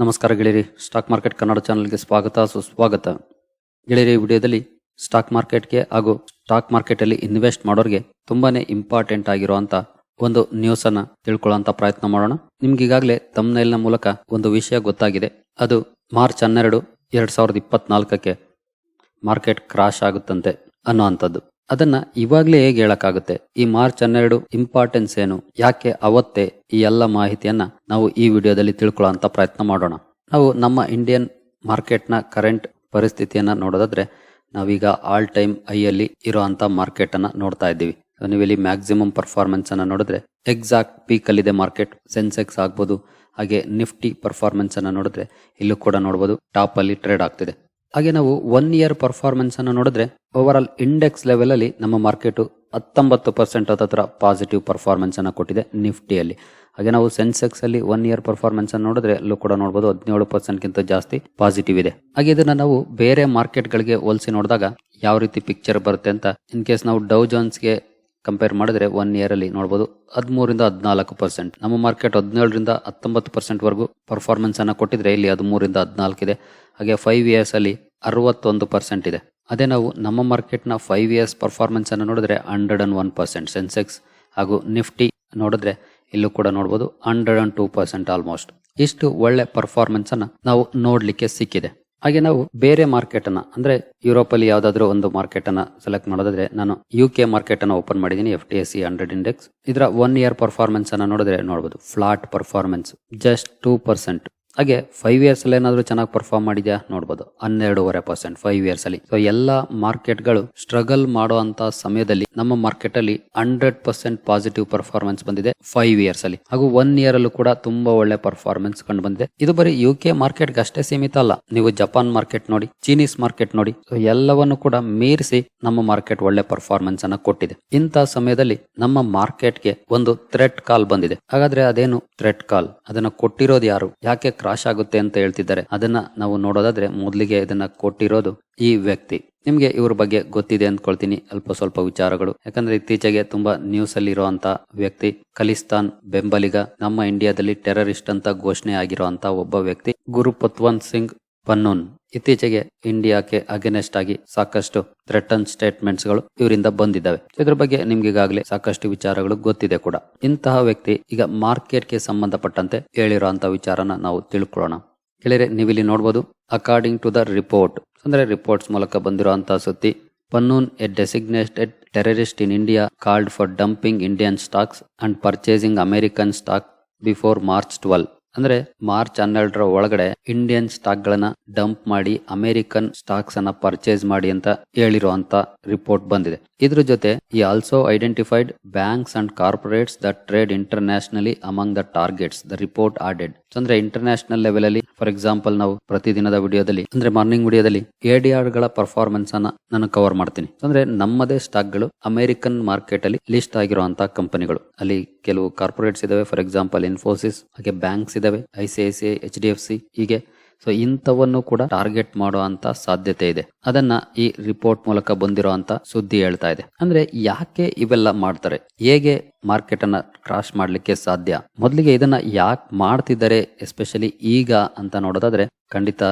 ನಮಸ್ಕಾರ ಗೆಳೆಯರಿ stock market Kannada ಚಾನಲ್ಗೆ ಸ್ವಾಗತ, ಸುಸ್ವಾಗತ. ಗೆಳೆಯರಿ ವಿಡಿಯೋದಲ್ಲಿ ಸ್ಟಾಕ್ ಮಾರ್ಕೆಟ್ಗೆ ಹಾಗೂ ಸ್ಟಾಕ್ ಮಾರ್ಕೆಟಲ್ಲಿ ಇನ್ವೆಸ್ಟ್ ಮಾಡೋರಿಗೆ ತುಂಬಾನೇ ಇಂಪಾರ್ಟೆಂಟ್ ಆಗಿರುವಂತ ಒಂದು ನ್ಯೂಸ್ ಅನ್ನ ಪ್ರಯತ್ನ ಮಾಡೋಣ. ನಿಮ್ಗೆ ಈಗಾಗಲೇ ತಮ್ನೈಲ್ನ ಮೂಲಕ ಒಂದು ವಿಷಯ ಗೊತ್ತಾಗಿದೆ. ಅದು ಮಾರ್ಚ್ ಹನ್ನೆರಡು, ಎರಡ್ ಸಾವಿರದ ಇಪ್ಪತ್ನಾಲ್ಕಕ್ಕೆ ಮಾರ್ಕೆಟ್ ಕ್ರಾಶ್ ಆಗುತ್ತಂತೆ ಅನ್ನುವಂಥದ್ದು. ಅದನ್ನ ಇವಾಗ್ಲೇ ಹೇಗೆ ಹೇಳಕ್ಕಾಗುತ್ತೆ? ಈ ಮಾರ್ಚ್ ಹನ್ನೆರಡು ಇಂಪಾರ್ಟೆನ್ಸ್ ಏನು? ಯಾಕೆ ಅವತ್ತೇ ಈ ಎಲ್ಲ ಮಾಹಿತಿಯನ್ನ ನಾವು ಈ ವಿಡಿಯೋದಲ್ಲಿ ತಿಳ್ಕೊಳ್ಳೋಂತ ಪ್ರಯತ್ನ ಮಾಡೋಣ. ನಾವು ನಮ್ಮ ಇಂಡಿಯನ್ ಮಾರ್ಕೆಟ್ನ ಕರೆಂಟ್ ಪರಿಸ್ಥಿತಿಯನ್ನ ನೋಡೋದಾದ್ರೆ, ನಾವೀಗ ಆಲ್ ಟೈಮ್ ಐಯಲ್ಲಿ ಇರುವಂತ ಮಾರ್ಕೆಟ್ ಅನ್ನ ನೋಡ್ತಾ ಇದ್ದೀವಿ. ನೀವು ನೀವಿಲ್ಲಿ ಮ್ಯಾಕ್ಸಿಮಮ್ ಪರ್ಫಾರ್ಮೆನ್ಸ್ ಅನ್ನ ನೋಡಿದ್ರೆ, ಎಕ್ಸಾಕ್ಟ್ ಪೀಕ್ ಅಲ್ಲಿದೆ ಮಾರ್ಕೆಟ್, ಸೆನ್ಸೆಕ್ಸ್ ಆಗ್ಬೋದು, ಹಾಗೆ ನಿಫ್ಟಿ ಪರ್ಫಾರ್ಮೆನ್ಸ್ ಅನ್ನ ನೋಡಿದ್ರೆ, ಇಲ್ಲೂ ಕೂಡ ನೋಡಬಹುದು ಟಾಪ್ ಅಲ್ಲಿ ಟ್ರೇಡ್ ಆಗ್ತಿದೆ. ಹಾಗೆ ನಾವು ಒನ್ ಇಯರ್ ಪರ್ಫಾರ್ಮೆನ್ಸ್ ಅನ್ನು ನೋಡಿದ್ರೆ ಓವರ್ ಆಲ್ ಇಂಡೆಕ್ಸ್ ಲೆವೆಲ್ ಅಲ್ಲಿ ನಮ್ಮ ಮಾರ್ಕೆಟ್ ಹತ್ತೊಂಬತ್ತು ಪರ್ಸೆಂಟ್ ಹತ್ರ ಪಾಸಿಟಿವ್ ಪರ್ಫಾರ್ಮೆನ್ಸ್ ಅನ್ನು ಕೊಟ್ಟಿದೆ ನಿಫ್ಟಿಯಲ್ಲಿ. ಹಾಗೆ ನಾವು ಸೆನ್ಸೆಕ್ಸ್ ಅಲ್ಲಿ ಒನ್ ಇಯರ್ ಪರ್ಫಾರ್ಮೆನ್ಸ್ ಅನ್ನು ನೋಡಿದ್ರೆ ಅಲ್ಲೂ ಕೂಡ ನೋಡಬಹುದು ಹದಿನೇಳು ಪರ್ಸೆಂಟ್ ಗಿಂತ ಜಾಸ್ತಿ ಪಾಸಿಟಿವ್ ಇದೆ. ಹಾಗೆ ಇದನ್ನ ನಾವು ಬೇರೆ ಮಾರ್ಕೆಟ್ ಗಳಿಗೆ ಹೋಲಿಸಿ ನೋಡಿದಾಗ ಯಾವ ರೀತಿ ಪಿಕ್ಚರ್ ಬರುತ್ತೆ ಅಂತ ಇನ್ ಕೇಸ್ ನಾವು ಡೌ ಗೆ ಕಂಪೇರ್ ಮಾಡಿದ್ರೆ ಒನ್ ಇಯರ್ ಅಲ್ಲಿ ನೋಡಬಹುದು ಹದಿಮೂರಿಂದ ಹದಿನಾಲ್ಕು ಪರ್ಸೆಂಟ್ ನಮ್ಮ ಮಾರ್ಕೆಟ್ ಹದಿನೇಳರಿಂದ ಹತ್ತೊಂಬತ್ತು ಪರ್ಸೆಂಟ್ ವರೆಗೂ ಪರ್ಫಾರ್ಮೆನ್ಸ್ ಅನ್ನ ಕೊಟ್ಟಿದ್ರೆ ಇಲ್ಲಿ ಹದಿಮೂರಿಂದ ಹದಿನಾಲ್ಕು ಇದೆ. ಹಾಗೆ ಫೈವ್ ಇಯರ್ಸ್ ಅಲ್ಲಿ ಅರವತ್ತೊಂದು ಪರ್ಸೆಂಟ್ ಇದೆ. ಅದೇ ನಾವು ನಮ್ಮ ಮಾರ್ಕೆಟ್ನ ಫೈವ್ ಇಯರ್ಸ್ ಪರ್ಫಾರ್ಮೆನ್ಸನ್ನು ನೋಡಿದ್ರೆ hundred and one percent Sensex ಹಾಗೂ ನಿಫ್ಟಿ ನೋಡಿದ್ರೆ ಇಲ್ಲೂ ಕೂಡ ನೋಡ್ಬೋದು hundred and two percent almost ಇಷ್ಟು ಒಳ್ಳೆ ಪರ್ಫಾರ್ಮೆನ್ಸ್ ಅನ್ನ ನಾವು ನೋಡ್ಲಿಕ್ಕೆ ಸಿಕ್ಕಿದೆ. ಹಾಗೆ ನಾವು ಬೇರೆ ಮಾರ್ಕೆಟ್ ಅನ್ನ, ಅಂದ್ರೆ ಯುರೋಪ್ ಅಲ್ಲಿ ಯಾವ್ದಾದ್ರು ಒಂದು ಮಾರ್ಕೆಟ್ ಅನ್ನ ಸೆಲೆಕ್ಟ್ ಮಾಡೋದಾದ್ರೆ ನಾನು ಯು ಕೆ ಮಾರ್ಕೆಟ್ ಅನ್ನ ಓಪನ್ ಮಾಡಿದ್ದೀನಿ F T S E hundred index ಇದರ ಒನ್ ಇಯರ್ ಪರ್ಫಾರ್ಮೆನ್ಸ್ ಅನ್ನ ನೋಡಿದ್ರೆ ನೋಡಬಹುದು flat performance just two percent ಹಾಗೆ ಫೈವ್ ಇಯರ್ಸ್ ಅಲ್ಲಿ ಏನಾದ್ರು ಚೆನ್ನಾಗಿ ಪರ್ಫಾರ್ಮ್ ಮಾಡಿದ್ಯಾ? ನೋಡ್ಬೋದು. ಹನ್ನೆರಡೂವರೆ ಪರ್ಸೆಂಟ್ ಫೈವ್ ಇಯರ್ಸ್ ಅಲ್ಲಿ. ಸೊ ಎಲ್ಲಾ ಮಾರ್ಕೆಟ್ಗಳು ಸ್ಟ್ರಗಲ್ ಮಾಡುವಂತ ಸಮಯದಲ್ಲಿ ನಮ್ಮ ಮಾರ್ಕೆಟ್ ಅಲ್ಲಿ ಹಂಡ್ರೆಡ್ ಪರ್ಸೆಂಟ್ ಪಾಸಿಟಿವ್ ಪರ್ಫಾರ್ಮೆನ್ಸ್ ಬಂದಿದೆ ಫೈವ್ ಇಯರ್ಸ್ ಅಲ್ಲಿ. ಹಾಗೂ ಒನ್ ಇಯರ್ ಅಲ್ಲೂ ಕೂಡ ತುಂಬಾ ಒಳ್ಳೆ ಪರ್ಫಾರ್ಮೆನ್ಸ್ ಕಂಡು ಬಂದಿದೆ. ಇದು ಬರೀ ಯು ಕೆ ಮಾರ್ಕೆಟ್ ಅಷ್ಟೇ ಸೀಮಿತ ಅಲ್ಲ. ನೀವು ಜಪಾನ್ ಮಾರ್ಕೆಟ್ ನೋಡಿ ಚೀನೀಸ್ ಮಾರ್ಕೆಟ್ ನೋಡಿ ಸೊ ಎಲ್ಲವನ್ನು ಕೂಡ ಮೀರಿಸಿ ನಮ್ಮ ಮಾರ್ಕೆಟ್ ಒಳ್ಳೆ ಪರ್ಫಾರ್ಮೆನ್ಸ್ ಅನ್ನ ಕೊಟ್ಟಿದೆ. ಇಂಥ ಸಮಯದಲ್ಲಿ ನಮ್ಮ ಮಾರ್ಕೆಟ್ಗೆ ಒಂದು ಥ್ರೆಟ್ ಕಾಲ್ ಬಂದಿದೆ. ಹಾಗಾದ್ರೆ ಅದೇನು ಥ್ರೆಟ್ ಕಾಲ್ ಅದನ್ನ ಕೊಟ್ಟಿರೋದು ಯಾರು? ಯಾಕೆ ಕ್ರಾಶ್ ಆಗುತ್ತೆ ಅಂತ ಹೇಳ್ತಿದ್ದಾರೆ. ಅದನ್ನ ನಾವು ನೋಡೋದಾದ್ರೆ ಮೊದಲಿಗೆ ಇದನ್ನ ಕೊಟ್ಟಿರೋದು ಈ ವ್ಯಕ್ತಿ. ನಿಮ್ಗೆ ಇವ್ರ ಬಗ್ಗೆ ಗೊತ್ತಿದೆ ಅಂದ್ಕೊಳ್ತೀನಿ ಅಲ್ಪ ಸ್ವಲ್ಪ ವಿಚಾರಗಳು. ಯಾಕಂದ್ರೆ ಇತ್ತೀಚೆಗೆ ತುಂಬಾ ನ್ಯೂಸ್ ಅಲ್ಲಿ ಇರುವಂತ ವ್ಯಕ್ತಿ, ಖಲಿಸ್ತಾನ್ ಬೆಂಬಲಿಗ, ನಮ್ಮ ಇಂಡಿಯಾದಲ್ಲಿ ಟೆರರಿಸ್ಟ್ ಅಂತ ಘೋಷಣೆ ಆಗಿರುವಂತ ಒಬ್ಬ ವ್ಯಕ್ತಿ ಗುರು ಪತ್ವಂತ್ ಸಿಂಗ್ ಪನ್ನೂನ್ ಇತ್ತೀಚೆಗೆ ಇಂಡಿಯಾಕ್ಕೆ ಅಗೇನೆಸ್ಟ್ ಆಗಿ ಸಾಕಷ್ಟು ಥ್ರೆಟನ್ ಸ್ಟೇಟ್ಮೆಂಟ್ಸ್ಗಳು ಇವರಿಂದ ಬಂದಿದ್ದಾವೆ. ಇದ್ರ ಬಗ್ಗೆ ನಿಮ್ಗೆ ಈಗಾಗಲೇ ಸಾಕಷ್ಟು ವಿಚಾರಗಳು ಗೊತ್ತಿದೆ ಕೂಡ. ಇಂತಹ ವ್ಯಕ್ತಿ ಈಗ ಮಾರ್ಕೆಟ್ಗೆ ಸಂಬಂಧಪಟ್ಟಂತೆ ಹೇಳಿರುವಂತಹ ವಿಚಾರನ ನಾವು ತಿಳ್ಕೊಳ್ಳೋಣ. ಹೇಳಿದ್ರೆ ನೀವಿಲ್ಲಿ ನೋಡಬಹುದು ಅಕಾರ್ಡಿಂಗ್ ಟು ದ ರಿಪೋರ್ಟ್ ಅಂದ್ರೆ ರಿಪೋರ್ಟ್ಸ್ ಮೂಲಕ ಬಂದಿರುವಂತಹ ಸುದ್ದಿ, Pannun a designated terrorist in India called for dumping Indian stocks and purchasing American stock before March twelve ಅಂದ್ರೆ ಮಾರ್ಚ್ ಹನ್ನೆರಡರ ಒಳಗಡೆ ಇಂಡಿಯನ್ ಸ್ಟಾಕ್ ಗಳನ್ನ ಡಂಪ್ ಮಾಡಿ ಅಮೆರಿಕನ್ ಸ್ಟಾಕ್ಸ್ ಅನ್ನ ಪರ್ಚೇಸ್ ಮಾಡಿ ಅಂತ ಹೇಳಿರುವಂತ ರಿಪೋರ್ಟ್ ಬಂದಿದೆ. ಇದ್ರ ಜೊತೆ ಈ also identified banks and corporates the trade internationally among the targets the report added ಅಂದ್ರೆ ಇಂಟರ್ನ್ಯಾಷನಲ್ ಲೆವೆಲ್ ಅಲ್ಲಿ ಫಾರ್ ಎಕ್ಸಾಂಪಲ್ ನಾವು ಪ್ರತಿದಿನದ ವಿಡಿಯೋದಲ್ಲಿ, ಅಂದ್ರೆ ಮಾರ್ನಿಂಗ್ ವಿಡಿಯೋದಲ್ಲಿ ಎಡಿಆರ್ಗಳ ಪರ್ಫಾರ್ಮೆನ್ಸ್ ಅನ್ನ ನಾನು ಕವರ್ ಮಾಡ್ತೀನಿ. ಅಂದ್ರೆ ನಮ್ಮದೇ ಸ್ಟಾಕ್ಗಳು ಅಮೆರಿಕನ್ ಮಾರ್ಕೆಟ್ ಅಲ್ಲಿ ಲಿಸ್ಟ್ ಆಗಿರುವಂತಹ ಕಂಪನಿಗಳು ಅಲ್ಲಿ ಕೆಲವು ಕಾರ್ಪೊರೇಟ್ಸ್ ಇದಾವೆ ಫಾರ್ ಎಕ್ಸಾಂಪಲ್ ಇನ್ಫೋಸಿಸ್ ಹಾಗೆ ಬ್ಯಾಂಕ್ಸ್ ಇದಾವೆ I C I C I H D F C ಹೀಗೆ ಸೊ ಇಂಥವನ್ನು ಕೂಡ ಟಾರ್ಗೆಟ್ ಮಾಡುವಂತ ಸಾಧ್ಯತೆ ಇದೆ. ಅದನ್ನ ಈ ರಿಪೋರ್ಟ್ ಮೂಲಕ ಬಂದಿರುವಂತ ಸುದ್ದಿ ಹೇಳ್ತಾ ಇದೆ. ಅಂದ್ರೆ ಯಾಕೆ ಇವೆಲ್ಲ ಮಾಡ್ತಾರೆ? ಹೇಗೆ ಮಾರ್ಕೆಟ್ ಅನ್ನ ಕ್ರಾಶ್ ಮಾಡ್ಲಿಕ್ಕೆ ಸಾಧ್ಯ? ಮೊದಲಿಗೆ ಇದನ್ನ ಯಾಕೆ ಮಾಡ್ತಿದ್ದಾರೆ? ಎಸ್ಪೆಷಲಿ ಈಗ ಅಂತ ನೋಡೋದಾದ್ರೆ ಖಂಡಿತ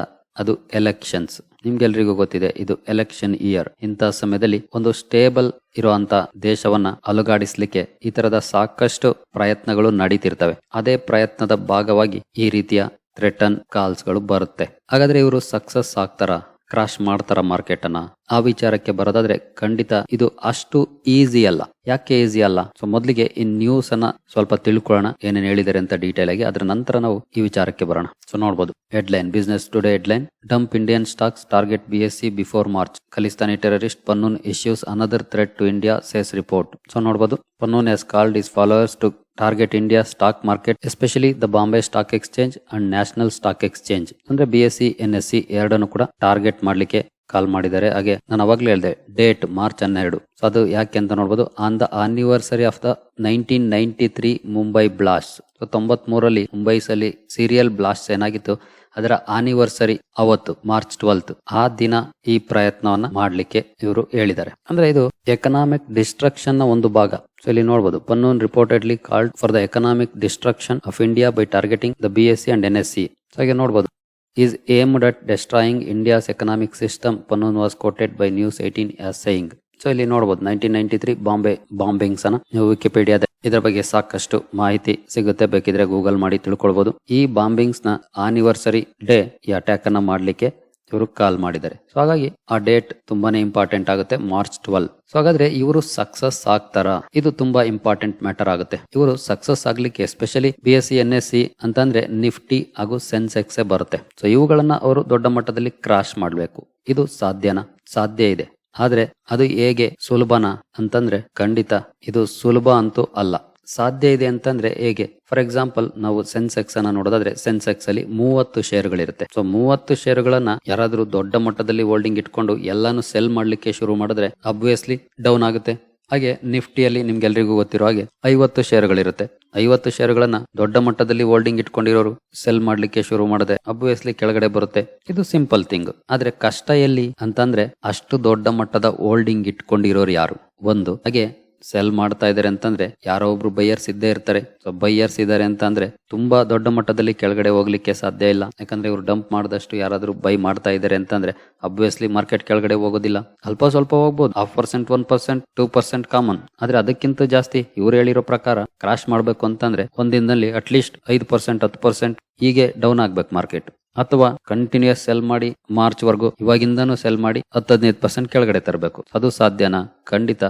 ಅದು ಎಲೆಕ್ಷನ್ಸ್ ನಿಮ್ಗೆಲ್ರಿಗೂ ಗೊತ್ತಿದೆ, ಇದು ಎಲೆಕ್ಷನ್ ಇಯರ್ ಇಂಥ ಸಮಯದಲ್ಲಿ ಒಂದು ಸ್ಟೇಬಲ್ ಇರುವಂತ ದೇಶವನ್ನ ಅಲುಗಾಡಿಸ್ಲಿಕ್ಕೆ ಈ ತರದ ಸಾಕಷ್ಟು ಪ್ರಯತ್ನಗಳು ನಡೀತಿರ್ತವೆ. ಅದೇ ಪ್ರಯತ್ನದ ಭಾಗವಾಗಿ ಈ ರೀತಿಯ ಥ್ರೆಟನ್ ಕಾಲ್ಸ್ಗಳು ಬರುತ್ತೆ. ಹಾಗಾದ್ರೆ ಇವರು ಸಕ್ಸಸ್ ಆಗ್ತಾರ? ಕ್ರಾಶ್ ಮಾಡ್ತಾರ ಮಾರ್ಕೆಟ್ ಅನ್ನ? ಆ ವಿಚಾರಕ್ಕೆ ಬರೋದಾದ್ರೆ ಖಂಡಿತ ಇದು ಅಷ್ಟು ಈಸಿ ಅಲ್ಲ. ಯಾಕೆ ಈಸಿ ಅಲ್ಲ? ಸೊ ಮೊದಲಿಗೆ ಈ ನ್ಯೂಸ್ ಅನ್ನ ಸ್ವಲ್ಪ ತಿಳ್ಕೊಳ್ಳೋಣ, ಏನೇನು ಹೇಳಿದ್ದಾರೆ ಅಂತ ಡೀಟೇಲ್ ಆಗಿ, ಅದರ ನಂತರ ನಾವು ಈ ವಿಚಾರಕ್ಕೆ ಬರೋಣ. ಸೊ ನೋಡಬಹುದು headline Business Today headline dump Indian stocks target B S C before March Khalistani terrorist Pannun issues another threat to India says report so ನೋಡಬಹುದು Pannun has called his followers to target India stock market, especially the Bombay stock exchange and national stock exchange. ಅಂದ್ರೆ B S C N S C ಎರಡನ್ನು ಕೂಡ target ಮಾಡ್ಲಿಕ್ಕೆ ಕಾಲ್ ಮಾಡಿದ್ದಾರೆ. ಹಾಗೆ ನಾನು ಅವಾಗ್ಲೇ ಹೇಳಿದೆ, ಡೇಟ್ ಮಾರ್ಚ್ ಹನ್ನೆರಡು. ಸೊ ಅದು ಯಾಕೆ ಅಂತ ನೋಡಬಹುದು on the anniversary of the nineteen ninety three Mumbai blast so ತೊಂಬತ್ ಮೂರಲ್ಲಿ ಮುಂಬೈಸಲ್ಲಿ ಸೀರಿಯಲ್ ಬ್ಲಾಸ್ಟ್ ಏನಾಗಿತ್ತು, ಅದರ ಆನಿವರ್ಸರಿ ಅವತ್ತು, ಮಾರ್ಚ್ ಟ್ವೆಲ್ತ್ ಆ ದಿನ ಈ ಪ್ರಯತ್ನವನ್ನ ಮಾಡ್ಲಿಕ್ಕೆ ಇವರು ಹೇಳಿದ್ದಾರೆ. ಅಂದ್ರೆ ಇದು ಎಕನಾಮಿಕ್ ಡಿಸ್ಟ್ರಕ್ಷನ್ನ ಒಂದು ಭಾಗ. ಸೊ ಇಲ್ಲಿ ನೋಡಬಹುದು Pannun reportedly called for the economic destruction of India by targeting the B S and N S C so ಹಾಗೆ ನೋಡಬಹುದು is aimed at destroying India's economic system Pannun was quoted by News Eighteen saying so ಇಲ್ಲಿ ನೋಡಬಹುದು nineteen ninety three Bombay bombings ಅನ್ನ ವಿಕಿಪೀಡಿಯಾದ ಇದರ ಬಗ್ಗೆ ಸಾಕಷ್ಟು ಮಾಹಿತಿ ಸಿಗುತ್ತೆ. ಬೇಕಿದ್ರೆ ಗೂಗಲ್ ಮಾಡಿ ತಿಳ್ಕೊಳ್ಬಹುದು ಈ ಬಾಂಬಿಂಗ್ಸ್ನ ಆನಿವರ್ಸರಿ ಡೇ ಈ ಅಟ್ಯಾಕ್ ಅನ್ನ ಮಾಡ್ಲಿಕ್ಕೆ ಇವರು ಕಾಲ್ ಮಾಡಿದ್ದಾರೆ. ಸೊ ಹಾಗಾಗಿ ಆ ಡೇಟ್ ತುಂಬಾನೇ ಇಂಪಾರ್ಟೆಂಟ್ ಆಗುತ್ತೆ, ಮಾರ್ಚ್ ಟ್ವೆಲ್. ಸೊ ಹಾಗಾದ್ರೆ ಇವರು ಸಕ್ಸಸ್ ಆಗ್ತಾರ? ಇದು ತುಂಬಾ ಇಂಪಾರ್ಟೆಂಟ್ ಮ್ಯಾಟರ್ ಆಗುತ್ತೆ. ಇವರು ಸಕ್ಸಸ್ ಆಗ್ಲಿಕ್ಕೆ especially B S C N S C ಅಂತಂದ್ರೆ ನಿಫ್ಟಿ ಹಾಗೂ ಸೆನ್ಸೆಕ್ಸ್ ಬರುತ್ತೆ. ಸೊ ಇವುಗಳನ್ನ ಅವರು ದೊಡ್ಡ ಮಟ್ಟದಲ್ಲಿ ಕ್ರಾಶ್ ಮಾಡಬೇಕು. ಇದು ಸಾಧ್ಯನಾ? ಸಾಧ್ಯ ಇದೆ. ಆದ್ರೆ ಅದು ಹೇಗೆ ಸುಲಭನಾ ಅಂತಂದ್ರೆ ಖಂಡಿತ ಇದು ಸುಲಭ ಅಂತೂ ಅಲ್ಲ. ಸಾಧ್ಯ ಇದೆ ಅಂತಂದ್ರೆ ಹೇಗೆ? ಫಾರ್ ಎಕ್ಸಾಂಪಲ್ ನಾವು ಸೆನ್ಸೆಕ್ಸ್ ಅನ್ನ ನೋಡೋದಾದ್ರೆ ಸೆನ್ಸೆಕ್ಸ್ ಅಲ್ಲಿ ಮೂವತ್ತು ಶೇರ್ಗಳಿರುತ್ತೆ ಸೊ ಮೂವತ್ತು ಶೇರ್ಗಳನ್ನ ಯಾರಾದ್ರೂ ದೊಡ್ಡ ಮಟ್ಟದಲ್ಲಿ ಹೋಲ್ಡಿಂಗ್ ಇಟ್ಕೊಂಡು ಎಲ್ಲಾನು ಸೆಲ್ ಮಾಡ್ಲಿಕ್ಕೆ ಶುರು ಮಾಡಿದ್ರೆ ಅಬ್ವಿಯಸ್ಲಿ ಡೌನ್ ಆಗುತ್ತೆ. ಹಾಗೆ ನಿಫ್ಟಿಯಲ್ಲಿ ನಿಮ್ಗೆಲ್ರಿಗೂ ಗೊತ್ತಿರೋ ಹಾಗೆ ಐವತ್ತು ಶೇರ್ಗಳಿರುತ್ತೆ ಐವತ್ತು ಶೇರ್ಗಳನ್ನ ದೊಡ್ಡ ಮಟ್ಟದಲ್ಲಿ ಹೋಲ್ಡಿಂಗ್ ಇಟ್ಕೊಂಡಿರೋರು ಸೆಲ್ ಮಾಡ್ಲಿಕ್ಕೆ ಶುರು ಮಾಡಿದ್ರೆ ಅಬ್ವಿಯಸ್ಲಿ ಕೆಳಗಡೆ ಬರುತ್ತೆ. ಇದು ಸಿಂಪಲ್ ಥಿಂಗ್ ಆದ್ರೆ ಕಷ್ಟ ಎಲ್ಲಿ ಅಂತಂದ್ರೆ ಅಷ್ಟು ದೊಡ್ಡ ಮಟ್ಟದ ಹೋಲ್ಡಿಂಗ್ ಇಟ್ಕೊಂಡಿರೋರು ಯಾರು? ಒಂದು, ಹಾಗೆ ಸೆಲ್ ಮಾಡ್ತಾ ಇದ್ದಾರೆ ಅಂತಂದ್ರೆ ಯಾರೋ ಒಬ್ರು ಬೈಯರ್ಸ್ ಇದ್ದೇ ಇರ್ತಾರೆ. ಸೊ ಬೈಯರ್ಸ್ ಇದ್ದಾರೆ ಅಂತಂದ್ರೆ ತುಂಬಾ ದೊಡ್ಡ ಮಟ್ಟದಲ್ಲಿ ಕೆಳಗಡೆ ಹೋಗ್ಲಿಕ್ಕೆ ಸಾಧ್ಯ ಇಲ್ಲ. ಯಾಕಂದ್ರೆ ಇವ್ರು ಡಂಪ್ ಮಾಡಿದಷ್ಟು ಯಾರಾದ್ರೂ ಬೈ ಮಾಡ್ತಾ ಇದ್ದಾರೆ ಅಂತಂದ್ರೆ ಅಬ್ವಿಯಸ್ಲಿ ಮಾರ್ಕೆಟ್ ಕೆಳಗಡೆ ಹೋಗೋದಿಲ್ಲ. ಅಲ್ಪ ಸ್ವಲ್ಪ ಹೋಗ್ಬೋದು. Half percent one percent two percent common ಆದ್ರೆ ಅದಕ್ಕಿಂತ ಜಾಸ್ತಿ ಇವ್ರು ಹೇಳಿರೋ ಪ್ರಕಾರ ಕ್ರಾಶ್ ಮಾಡ್ಬೇಕು ಅಂತಂದ್ರೆ ಒಂದಿನದಲ್ಲಿ ಅಟ್ಲೀಸ್ಟ್ ಐದು ಪರ್ಸೆಂಟ್ ಹತ್ತು ಪರ್ಸೆಂಟ್ ಹೀಗೆ ಡೌನ್ ಆಗ್ಬೇಕು ಮಾರ್ಕೆಟ್ ಅಥವಾ ಕಂಟಿನ್ಯೂಸ್ ಸೆಲ್ ಮಾಡಿ ಮಾರ್ಚ್ ವರ್ಗು ಇವಾಗಿಂದನೂ ಸೆಲ್ ಮಾಡಿ ಹತ್ತು ಹದಿನೈದು ಪರ್ಸೆಂಟ್ ಕೆಳಗಡೆ ತರಬೇಕು. ಅದು ಸಾಧ್ಯನಾ? ಖಂಡಿತ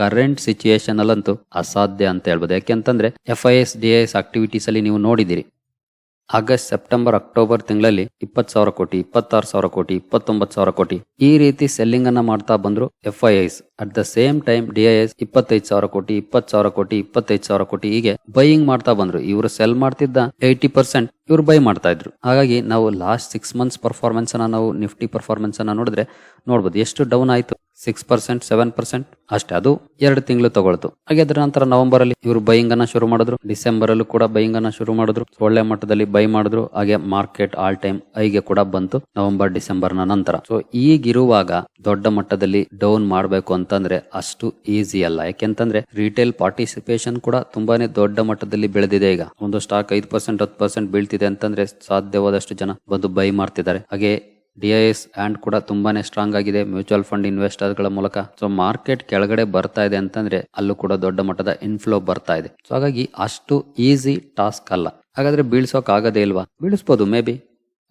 ಕರೆಂಟ್ ಸಿಚುಯೇಷನ್ ಅಲ್ಲಂತೂ ಅಸಾಧ್ಯ ಅಂತ ಹೇಳ್ಬೋದು. ಯಾಕೆಂತಂದ್ರೆ F I S D S activities ಅಲ್ಲಿ ನೀವು ನೋಡಿದಿರಿ ಆಗಸ್ಟ್, ಸೆಪ್ಟೆಂಬರ್, ಅಕ್ಟೋಬರ್ ತಿಂಗಳಲ್ಲಿ ಇಪ್ಪತ್ತು ಸಾವಿರ ಕೋಟಿ, ಇಪ್ಪತ್ತಾರು ಸಾವಿರ ಕೋಟಿ, ಇಪ್ಪತ್ತೊಂಬತ್ತು ಸಾವಿರ ಕೋಟಿ ಈ ರೀತಿ ಸೆಲ್ಲಿಂಗ್ ಅನ್ನ ಮಾಡ್ತಾ ಬಂದ್ರು F I Is at the same time D I S ಇಪ್ಪತ್ತೈದು ಸಾವಿರ ಕೋಟಿ, ಇಪ್ಪತ್ತು ಸಾವಿರ ಕೋಟಿ, ಇಪ್ಪತ್ತೈದು ಸಾವಿರ ಕೋಟಿ ಹೀಗೆ ಬೈಯಿಂಗ್ ಮಾಡ್ತಾ ಬಂದ್ರು. ಇವರು ಸೆಲ್ ಮಾಡ್ತಿದ್ದ ಏಯ್ಟಿ ಪರ್ಸೆಂಟ್ ಇವ್ರು ಬೈ ಮಾಡ್ತಾ ಇದ್ರು. ಹಾಗಾಗಿ ನಾವು ಲಾಸ್ಟ್ ಸಿಕ್ಸ್ ಮಂತ್ಸ್ ಪರ್ಫಾರ್ಮೆನ್ಸ್ ಅನ್ನ, ನಾವು ನಿಫ್ಟಿ ಪರ್ಫಾರ್ಮೆನ್ಸ್ ಅನ್ನ ನೋಡಿದ್ರೆ ನೋಡ್ಬೋದು. ಎಷ್ಟು ಡೌನ್ ಆಯ್ತು? ಸಿಕ್ಸ್ ಪರ್ಸೆಂಟ್ ಸೆವೆನ್ ಪರ್ಸೆಂಟ್ ಅಷ್ಟೇ. ಅದು ಎರಡು ತಿಂಗಳು ತಗೊಳ್ತು. ಹಾಗೆ ಅದರ ನಂತರ ನವೆಂಬರ್ ಅಲ್ಲಿ ಇವರು ಬೈಯಿಂಗ್ ಅನ್ನ ಶುರು ಮಾಡಿದ್ರು. ಡಿಸೆಂಬರ್ ಅಲ್ಲೂ ಕೂಡ ಬೈಯಿಂಗ್ ಅನ್ನ ಶುರು ಮಾಡಿದ್ರು. ಒಳ್ಳೆ ಮಟ್ಟದಲ್ಲಿ ಬೈ ಮಾಡಿದ್ರು. ಹಾಗೆ ಮಾರ್ಕೆಟ್ ಆಲ್ ಟೈಮ್ ಐಗೆ ಕೂಡ ಬಂತು ನವೆಂಬರ್ ಡಿಸೆಂಬರ್ನ ನಂತರ. ಸೊ ಈಗಿರುವಾಗ ದೊಡ್ಡ ಮಟ್ಟದಲ್ಲಿ ಡೌನ್ ಮಾಡಬೇಕು ಅಂತಂದ್ರೆ ಅಷ್ಟು ಈಸಿ ಅಲ್ಲ. ಯಾಕೆಂತಂದ್ರೆ ರಿಟೇಲ್ ಪಾರ್ಟಿಸಿಪೇಷನ್ ಕೂಡ ತುಂಬಾನೇ ದೊಡ್ಡ ಮಟ್ಟದಲ್ಲಿ ಬೆಳೆದಿದೆ ಈಗ. ಒಂದು ಸ್ಟಾಕ್ ಐದು ಪರ್ಸೆಂಟ್ ಹತ್ತು ಪರ್ಸೆಂಟ್ ಬೀಳ್ತಿದೆ ಅಂತಂದ್ರೆ ಸಾಧ್ಯವಾದಷ್ಟು ಜನ ಬಂದು ಬೈ ಮಾಡ್ತಿದ್ದಾರೆ. ಹಾಗೆ ಡಿಐಎಸ್ ಆ್ಯಂಡ್ ಕೂಡ ತುಂಬಾನೇ ಸ್ಟ್ರಾಂಗ್ ಆಗಿದೆ. ಮ್ಯೂಚುವಲ್ ಫಂಡ್ ಇನ್ವೆಸ್ಟರ್ಗಳ ಮೂಲಕ. ಸೊ ಮಾರ್ಕೆಟ್ ಕೆಳಗಡೆ ಬರ್ತಾ ಇದೆ ಅಂತಂದ್ರೆ ಅಲ್ಲೂ ಕೂಡ ದೊಡ್ಡ ಮಟ್ಟದ ಇನ್ಫ್ಲೋ ಬರ್ತಾ ಇದೆ. ಸೊ ಹಾಗಾಗಿ ಅಷ್ಟು ಈಸಿ ಟಾಸ್ಕ್ ಅಲ್ಲ. ಹಾಗಾದ್ರೆ ಬೀಳ್ಸೋಕ್ ಆಗದೇ ಇಲ್ವಾ? ಬೀಳಿಸ್ಬೋದು may be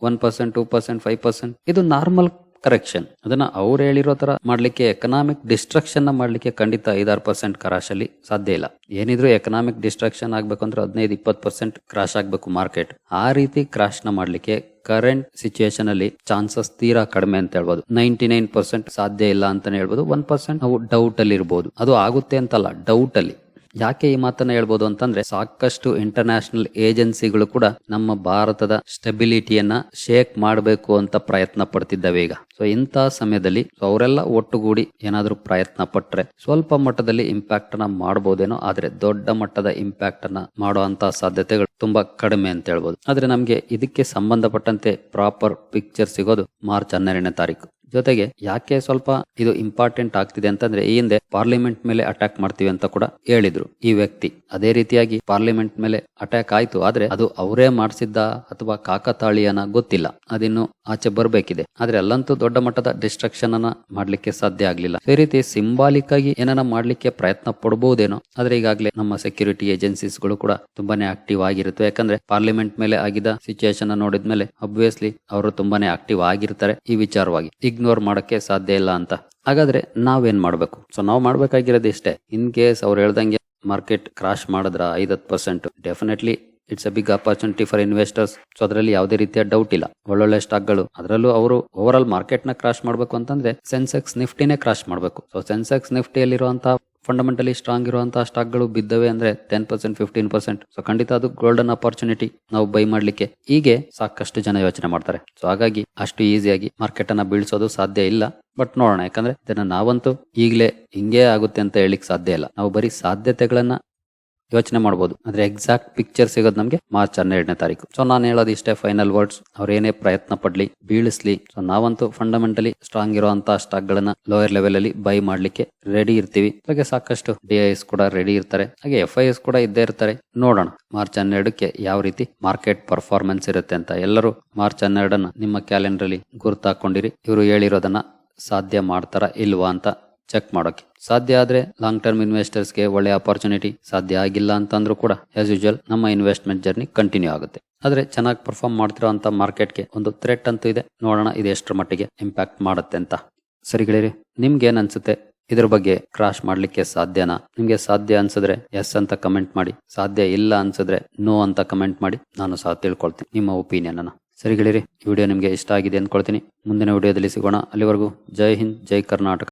one percent two percent five percent ಇದು ನಾರ್ಮಲ್ ಕರೆಕ್ಷನ್ ಅದನ್ನ ಅವ್ರು ಹೇಳಿರೋ ತರ ಮಾಡ್ಲಿಕ್ಕೆ ಎಕನಾಮಿಕ್ ಡಿಸ್ಟ್ರಕ್ಷನ್ನ ಮಾಡ್ಲಿಕ್ಕೆ ಖಂಡಿತ ಐದಾರು ಪರ್ಸೆಂಟ್ ಕ್ರಾಶ್ ಅಲ್ಲಿ ಸಾಧ್ಯ ಇಲ್ಲ. ಏನಿದ್ರು ಎಕನಾಮಿಕ್ ಡಿಸ್ಟ್ರಕ್ಷನ್ ಆಗ್ಬೇಕು ಅಂದ್ರೆ ಹದಿನೈದು, ಇಪ್ಪತ್ತು ಪರ್ಸೆಂಟ್ ಕ್ರಾಶ್ ಆಗ್ಬೇಕು ಮಾರ್ಕೆಟ್ ಆ ರೀತಿ ಕ್ರಾಶ್ನ ಮಾಡ್ಲಿಕ್ಕೆ ಕರೆಂಟ್ ಸಿಚುಯೇಷನ್ ಅಲ್ಲಿ ಚಾನ್ಸಸ್ ತೀರಾ ಕಡಿಮೆ ಅಂತ ಹೇಳ್ಬೋದು. ನೈಂಟಿ ನೈನ್ ಪರ್ಸೆಂಟ್ ಸಾಧ್ಯ ಇಲ್ಲ ಅಂತಾನೆ ಹೇಳ್ಬೋದು. ಒನ್ ಪರ್ಸೆಂಟ್ ನಾವು ಡೌಟ್ ಅಲ್ಲಿ ಇರ್ಬೋದು. ಅದು ಆಗುತ್ತೆ ಅಂತಲ್ಲ ಡೌಟ್ ಅಲ್ಲಿ. ಯಾಕೆ ಈ ಮಾತನ್ನ ಹೇಳ್ಬೋದು ಅಂತಂದ್ರೆ ಸಾಕಷ್ಟು ಇಂಟರ್ನ್ಯಾಷನಲ್ ಏಜೆನ್ಸಿಗಳು ಕೂಡ ನಮ್ಮ ಭಾರತದ ಸ್ಟೆಬಿಲಿಟಿಯನ್ನ ಶೇಕ್ ಮಾಡಬೇಕು ಅಂತ ಪ್ರಯತ್ನ ಪಡ್ತಿದ್ದಾವೆ ಈಗ. ಸೊ ಇಂತಹ ಸಮಯದಲ್ಲಿ ಅವರೆಲ್ಲ ಒಟ್ಟುಗೂಡಿ ಏನಾದರೂ ಪ್ರಯತ್ನ ಪಟ್ರೆ ಸ್ವಲ್ಪ ಮಟ್ಟದಲ್ಲಿ ಇಂಪ್ಯಾಕ್ಟ್ ಅನ್ನ ಮಾಡಬಹುದೇನೋ ಆದ್ರೆ ದೊಡ್ಡ ಮಟ್ಟದ ಇಂಪ್ಯಾಕ್ಟ್ ಅನ್ನ ಮಾಡುವಂತ ಸಾಧ್ಯತೆಗಳು ತುಂಬಾ ಕಡಿಮೆ ಅಂತ ಹೇಳ್ಬೋದು. ಆದ್ರೆ ನಮ್ಗೆ ಇದಕ್ಕೆ ಸಂಬಂಧಪಟ್ಟಂತೆ ಪ್ರಾಪರ್ ಪಿಕ್ಚರ್ ಸಿಗೋದು ಮಾರ್ಚ್ ಹನ್ನೆರಡನೇ ತಾರೀಕು. ಜೊತೆಗೆ ಯಾಕೆ ಸ್ವಲ್ಪ ಇದು ಇಂಪಾರ್ಟೆಂಟ್ ಆಗ್ತಿದೆ ಅಂತಂದ್ರೆ ಈ ಹಿಂದೆ ಪಾರ್ಲಿಮೆಂಟ್ ಮೇಲೆ ಅಟ್ಯಾಕ್ ಮಾಡ್ತೀವಿ ಅಂತ ಕೂಡ ಹೇಳಿದ್ರು ಈ ವ್ಯಕ್ತಿ. ಅದೇ ರೀತಿಯಾಗಿ ಪಾರ್ಲಿಮೆಂಟ್ ಮೇಲೆ ಅಟ್ಯಾಕ್ ಆಯ್ತು ಆದ್ರೆ ಅದು ಅವರೇ ಮಾಡಿಸಿದ್ದ ಅಥವಾ ಕಾಕತಾಳಿಯನ ಗೊತ್ತಿಲ್ಲ. ಅದಿನ್ನು ಆಚೆ ಬರಬೇಕಿದೆ. ಆದ್ರೆ ಅಲ್ಲಂತೂ ದೊಡ್ಡ ಮಟ್ಟದ ಡಿಸ್ಟ್ರಕ್ಷನ್ ಅನ್ನ ಮಾಡ್ಲಿಕ್ಕೆ ಸಾಧ್ಯ ಆಗ್ಲಿಲ್ಲ. ಈ ರೀತಿ ಸಿಂಬಾಲಿಕ್ ಆಗಿ ಏನನ್ನ ಮಾಡ್ಲಿಕ್ಕೆ ಪ್ರಯತ್ನ ಪಡಬಹುದೇನೋ ಆದ್ರೆ ಈಗಾಗಲೇ ನಮ್ಮ ಸೆಕ್ಯೂರಿಟಿ ಏಜೆನ್ಸೀಸ್ಗಳು ಕೂಡ ತುಂಬಾನೇ ಆಕ್ಟಿವ್ ಆಗಿರುತ್ತೆ. ಯಾಕಂದ್ರೆ ಪಾರ್ಲಿಮೆಂಟ್ ಮೇಲೆ ಆಗಿದ್ದ ಸಿಚುಯೇಷನ್ ನೋಡಿದ್ಮೇಲೆ ಅಬ್ವಿಯಸ್ಲಿ ಅವರು ತುಂಬಾನೇ ಆಕ್ಟಿವ್ ಆಗಿರ್ತಾರೆ ಈ ವಿಚಾರವಾಗಿ. ಇಗ್ನೋರ್ ಮಾಡೋಕ್ಕೆ ಸಾಧ್ಯ ಇಲ್ಲ ಅಂತ. ಹಾಗಾದ್ರೆ ನಾವೇನ್ ಮಾಡಬೇಕು? ಸೊ ನಾವು ಮಾಡ್ಬೇಕಾಗಿರೋದು ಇಷ್ಟೇ. ಇನ್ ಕೇಸ್ ಅವ್ರು ಹೇಳ್ದಂಗೆ ಮಾರ್ಕೆಟ್ ಕ್ರಾಶ್ ಮಾಡಿದ್ರ ಐದತ್ತು percent definitely it's a big opportunity for investors so ಅದರಲ್ಲಿ ಯಾವುದೇ ರೀತಿಯ ಡೌಟ್ ಇಲ್ಲ. ಒಳ್ಳೊಳ್ಳೆ ಸ್ಟಾಕ್ಗಳು ಅದರಲ್ಲೂ ಅವರು ಓವರ್ ಆಲ್ ಮಾರ್ಕೆಟ್ನ ಕ್ರಾಶ್ ಮಾಡಬೇಕು ಅಂತಂದ್ರೆ ಸೆನ್ಸೆಕ್ಸ್ ನಿಫ್ಟಿನೇ ಕ್ರಾಶ್ ಮಾಡಬೇಕು. ಸೊ ಸೆನ್ಸೆಕ್ಸ್ ನಿಫ್ಟಿಯಲ್ಲಿರುವಂತಹ ಫಂಡಮೆಂಟಲಿ ಸ್ಟ್ರಾಂಗ್ ಇರುವಂತಹ ಸ್ಟಾಕ್ಗಳು ಬಿದ್ದವೆ ಅಂದ್ರೆ ten percent fifteen percent so ಖಂಡಿತ ಅದು ಗೋಲ್ಡನ್ ಅಪರ್ಚುನಿಟಿ ನಾವು ಬೈ ಮಾಡ್ಲಿಕ್ಕೆ. ಹೀಗೆ ಸಾಕಷ್ಟು ಜನ ಯೋಚನೆ ಮಾಡ್ತಾರೆ. ಸೊ ಹಾಗಾಗಿ ಅಷ್ಟು ಈಸಿಯಾಗಿ ಮಾರ್ಕೆಟ್ ಅನ್ನ ಬೀಳ್ಸೋದು ಸಾಧ್ಯ ಇಲ್ಲ. ಬಟ್ ನೋಡೋಣ, ಯಾಕಂದ್ರೆ ಇದನ್ನ ನಾವಂತೂ ಈಗಲೇ ಹಿಂಗೇ ಆಗುತ್ತೆ ಅಂತ ಹೇಳಿಕ್ ಸಾಧ್ಯ ಇಲ್ಲ. ನಾವು ಬರೀ ಸಾಧ್ಯತೆಗಳನ್ನ ಯೋಚನೆ ಮಾಡಬಹುದು ಅಂದ್ರೆ ಎಕ್ಸಾಕ್ಟ್ ಪಿಕ್ಚರ್ ಸಿಗೋದು ನಮಗೆ ಮಾರ್ಚ್ ಹನ್ನೆರಡನೇ ತಾರೀಕು. ಸೊ ನಾನು ಹೇಳೋದು ಇಷ್ಟೇ ಫೈನಲ್ ವರ್ಡ್ಸ್ ಅವ್ರೇನೇ ಪ್ರಯತ್ನ ಪಡ್ಲಿ, ಬೀಳಿಸ್ಲಿ. ಸೊ ನಾವಂತೂ ಫಂಡಮೆಂಟಲಿ ಸ್ಟ್ರಾಂಗ್ ಇರುವಂತ ಸ್ಟಾಕ್ ಗಳನ್ನ ಲೋಯರ್ ಲೆವೆಲ್ ಅಲ್ಲಿ ಬೈ ಮಾಡ್ಲಿಕ್ಕೆ ರೆಡಿ ಇರ್ತೀವಿ. ಹಾಗೆ ಸಾಕಷ್ಟು ಡಿ ಎಸ್ ಕೂಡ ರೆಡಿ ಇರ್ತಾರೆ. ಹಾಗೆ ಎಫ್ ಐ ಎಸ್ ಕೂಡ ಇದ್ದೇ ಇರ್ತಾರೆ. ನೋಡೋಣ ಮಾರ್ಚ್ ಹನ್ನೆರಡಕ್ಕೆ ಯಾವ ರೀತಿ ಮಾರ್ಕೆಟ್ ಪರ್ಫಾರ್ಮೆನ್ಸ್ ಇರುತ್ತೆ ಅಂತ. ಎಲ್ಲರೂ ಮಾರ್ಚ್ ಹನ್ನೆರಡನ್ನ ನಿಮ್ಮ ಕ್ಯಾಲೆಂಡರ್ ಅಲ್ಲಿ ಗುರುತಾಕೊಂಡಿರಿ. ಇವರು ಹೇಳಿರೋದನ್ನ ಸಾಧ್ಯ ಮಾಡ್ತಾರ ಇಲ್ವಾ ಅಂತ ಚೆಕ್ ಮಾಡೋಕೆ. ಸಾಧ್ಯ ಆದ್ರೆ ಲಾಂಗ್ ಟರ್ಮ್ ಇನ್ವೆಸ್ಟರ್ಸ್ಗೆ ಒಳ್ಳೆ ಅಪಾರ್ಚುನಿಟಿ ಸಾಧ್ಯ ಆಗಿಲ್ಲ ಅಂತಂದ್ರೂ ಕೂಡ ಆಸ್ ಯೂಶುವಲ್ ನಮ್ಮ ಇನ್ವೆಸ್ಟ್ಮೆಂಟ್ ಜರ್ನಿ ಕಂಟಿನ್ಯೂ ಆಗುತ್ತೆ. ಆದ್ರೆ ಚೆನ್ನಾಗಿ ಪರ್ಫಾರ್ಮ್ ಮಾಡ್ತಿರೋ ಅಂತ ಮಾರ್ಕೆಟ್ಗೆ ಒಂದು ಥ್ರೆಟ್ ಅಂತೂ ಇದೆ. ನೋಡೋಣ ಇದು ಎಷ್ಟರ ಮಟ್ಟಿಗೆ ಇಂಪ್ಯಾಕ್ಟ್ ಮಾಡುತ್ತೆ ಅಂತ. ಸರಿ ಗೆಳೆಯರಿ, ನಿಮ್ಗೆ ಏನ್ ಅನ್ಸುತ್ತೆ? ಇದ್ರ ಬಗ್ಗೆ ಕ್ರಾಶ್ ಮಾಡ್ಲಿಕ್ಕೆ ಸಾಧ್ಯನಾ? ನಿಮ್ಗೆ ಸಾಧ್ಯ ಅನ್ಸಿದ್ರೆ ಎಸ್ ಅಂತ ಕಮೆಂಟ್ ಮಾಡಿ. ಸಾಧ್ಯ ಇಲ್ಲ ಅನ್ಸಿದ್ರೆ ನೋ ಅಂತ ಕಮೆಂಟ್ ಮಾಡಿ. ನಾನು ಸಹ ತಿಳ್ಕೊಳ್ತೀನಿ, ನಿಮ್ಮ ಒಪಿನಿಯನ್ ಅನ್ನ. ಸರಿ ಗೆಳೆಯರಿ ವಿಡಿಯೋ ನಿಮ್ಗೆ ಇಷ್ಟ ಆಗಿದೆ ಅಂದ್ಕೊಳ್ತೀನಿ ಮುಂದಿನ ವಿಡಿಯೋದಲ್ಲಿ ಸಿಗೋಣ. ಅಲ್ಲಿವರೆಗೂ ಜೈ ಹಿಂದ್, ಜೈ ಕರ್ನಾಟಕ.